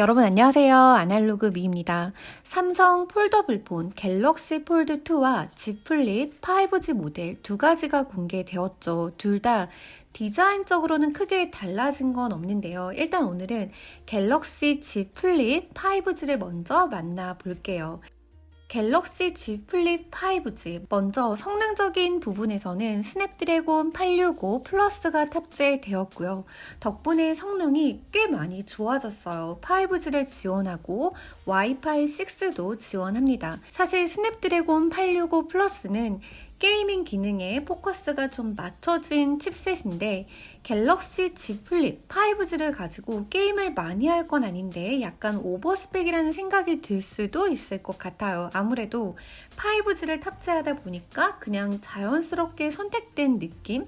여러분 안녕하세요. 아날로그 미입니다. 삼성 폴더블 폰 갤럭시 폴드 2와 Z 플립 5G 모델 두 가지가 공개되었죠. 둘 다 디자인적으로는 크게 달라진 건 없는데요. 일단 오늘은 갤럭시 Z 플립 5G를 먼저 만나볼게요. 갤럭시 Z 플립 5G. 먼저 성능적인 부분에서는 스냅드래곤 865 플러스가 탑재되었고요. 덕분에 성능이 꽤 많이 좋아졌어요. 5G를 지원하고 와이파이 6도 지원합니다. 사실 스냅드래곤 865 플러스는 게이밍 기능에 포커스가 좀 맞춰진 칩셋인데 갤럭시 Z 플립 5G를 가지고 게임을 많이 할 건 아닌데 약간 오버스펙이라는 생각이 들 수도 있을 것 같아요. 아무래도 5G를 탑재하다 보니까 그냥 자연스럽게 선택된 느낌?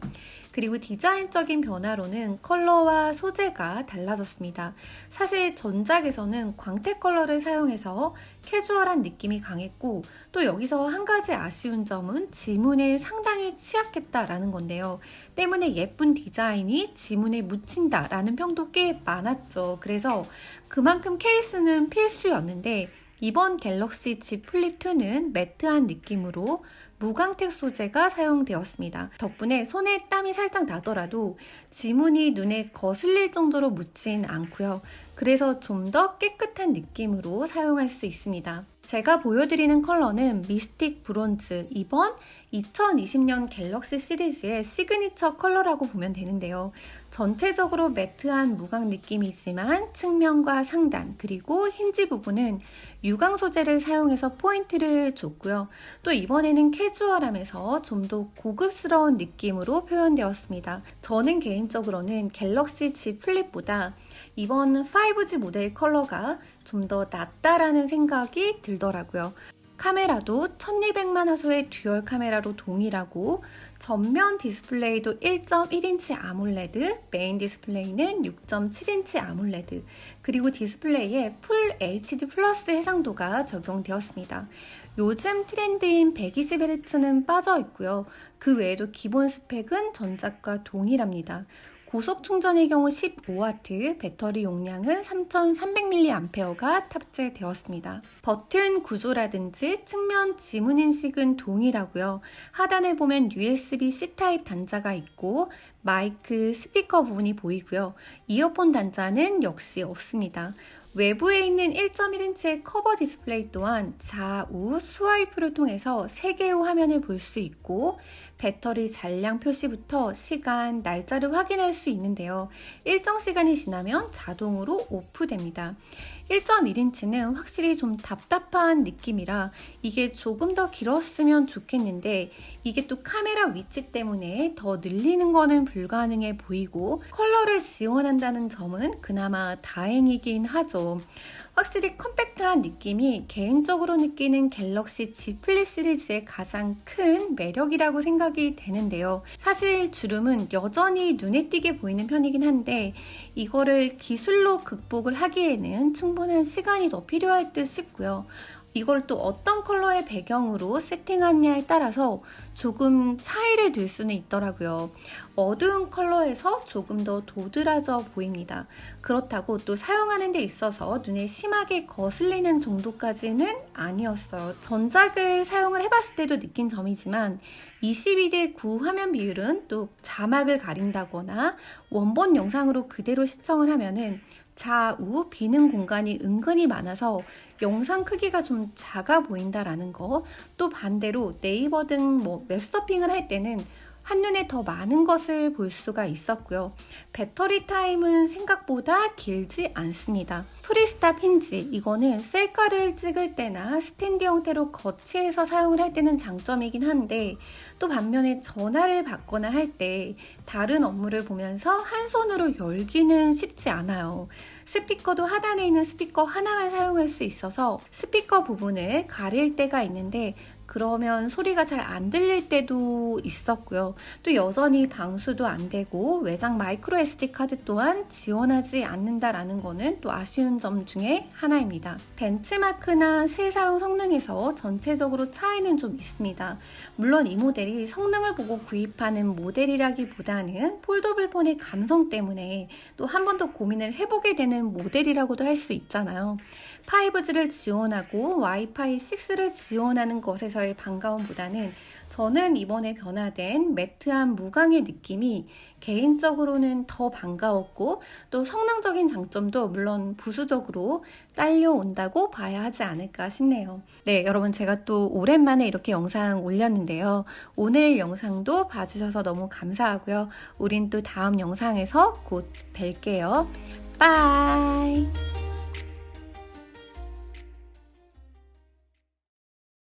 그리고 디자인적인 변화로는 컬러와 소재가 달라졌습니다. 사실 전작에서는 광택 컬러를 사용해서 캐주얼한 느낌이 강했고 또 여기서 한 가지 아쉬운 점은 지문에 상당히 취약했다라는 건데요. 때문에 예쁜 디자인이 지문에 묻힌다라는 평도 꽤 많았죠. 그래서 그만큼 케이스는 필수였는데 이번 갤럭시 Z 플립 2는 매트한 느낌으로 무광택 소재가 사용되었습니다. 덕분에 손에 땀이 살짝 나더라도 지문이 눈에 거슬릴 정도로 묻진 않고요. 그래서 좀 더 깨끗한 느낌으로 사용할 수 있습니다. 제가 보여드리는 컬러는 미스틱 브론즈 이번 2020년 갤럭시 시리즈의 시그니처 컬러라고 보면 되는데요. 전체적으로 매트한 무광 느낌이지만 측면과 상단 그리고 힌지 부분은 유광 소재를 사용해서 포인트를 줬고요. 또 이번에는 캐주얼함에서 좀 더 고급스러운 느낌으로 표현되었습니다. 저는 개인적으로는 갤럭시 Z 플립보다 이번 5G 모델 컬러가 좀 더 낫다라는 생각이 들더라고요. 카메라도 1200만 화소의 듀얼 카메라로 동일하고 전면 디스플레이도 1.1인치 아몰레드, 메인 디스플레이는 6.7인치 아몰레드, 그리고 디스플레이에 풀 HD 플러스 해상도가 적용되었습니다. 요즘 트렌드인 120Hz는 빠져 있고요. 그 외에도 기본 스펙은 전작과 동일합니다. 고속 충전의 경우 15W, 배터리 용량은 3300mAh가 탑재되었습니다. 버튼 구조라든지 측면 지문 인식은 동일하고요. 하단에 보면 USB-C 타입 단자가 있고 마이크, 스피커 부분이 보이고요. 이어폰 단자는 역시 없습니다. 외부에 있는 1.1인치의 커버 디스플레이 또한 좌우 스와이프를 통해서 3개의 화면을 볼 수 있고 배터리 잔량 표시부터 시간, 날짜를 확인할 수 있는데요. 일정 시간이 지나면 자동으로 오프됩니다. 1.1인치는 확실히 좀 답답한 느낌이라 이게 조금 더 길었으면 좋겠는데 이게 또 카메라 위치 때문에 더 늘리는 거는 불가능해 보이고 컬러를 지원한다는 점은 그나마 다행이긴 하죠. 확실히 컴팩트한 느낌이 개인적으로 느끼는 갤럭시 Z 플립 시리즈의 가장 큰 매력이라고 생각이 되는데요. 사실 주름은 여전히 눈에 띄게 보이는 편이긴 한데 이거를 기술로 극복을 하기에는 충분 한 시간이 더 필요할 듯 싶고요. 이걸 또 어떤 컬러의 배경으로 세팅하느냐에 따라서 조금 차이를 둘 수는 있더라고요. 어두운 컬러에서 조금 더 도드라져 보입니다. 그렇다고 또 사용하는 데 있어서 눈에 심하게 거슬리는 정도까지는 아니었어요. 전작을 사용을 해봤을 때도 느낀 점이지만 22대 9 화면 비율은 또 자막을 가린다거나 원본 영상으로 그대로 시청을 하면은 좌우 비는 공간이 은근히 많아서 영상 크기가 좀 작아 보인다라는 거. 또 반대로 네이버 등 뭐 웹서핑을 할 때는 한눈에 더 많은 것을 볼 수가 있었고요. 배터리 타임은 생각보다 길지 않습니다. 프리스탑 힌지 이거는 셀카를 찍을 때나 스탠드 형태로 거치해서 사용을 할 때는 장점이긴 한데 또 반면에 전화를 받거나 할 때 다른 업무를 보면서 한 손으로 열기는 쉽지 않아요. 스피커도 하단에 있는 스피커 하나만 사용할 수 있어서 스피커 부분을 가릴 때가 있는데 그러면 소리가 잘 안 들릴 때도 있었고요. 또 여전히 방수도 안 되고 외장 마이크로 SD 카드 또한 지원하지 않는다라는 거는 또 아쉬운 점 중에 하나입니다. 벤치마크나 실사용 성능에서 전체적으로 차이는 좀 있습니다. 물론 이 모델이 성능을 보고 구입하는 모델이라기보다는 폴더블 폰의 감성 때문에 또 한 번 더 고민을 해보게 되는 모델이라고도 할 수 있잖아요. 5G를 지원하고 와이파이 6를 지원하는 것에 서의 반가움보다는 저는 이번에 변화된 매트한 무광의 느낌이 개인적으로는 더 반가웠고 또 성능적인 장점도 물론 부수적으로 딸려온다고 봐야 하지 않을까 싶네요. 네, 여러분 제가 또 오랜만에 이렇게 영상 올렸는데요. 오늘 영상도 봐주셔서 너무 감사하고요. 우린 또 다음 영상에서 곧 뵐게요. 빠이!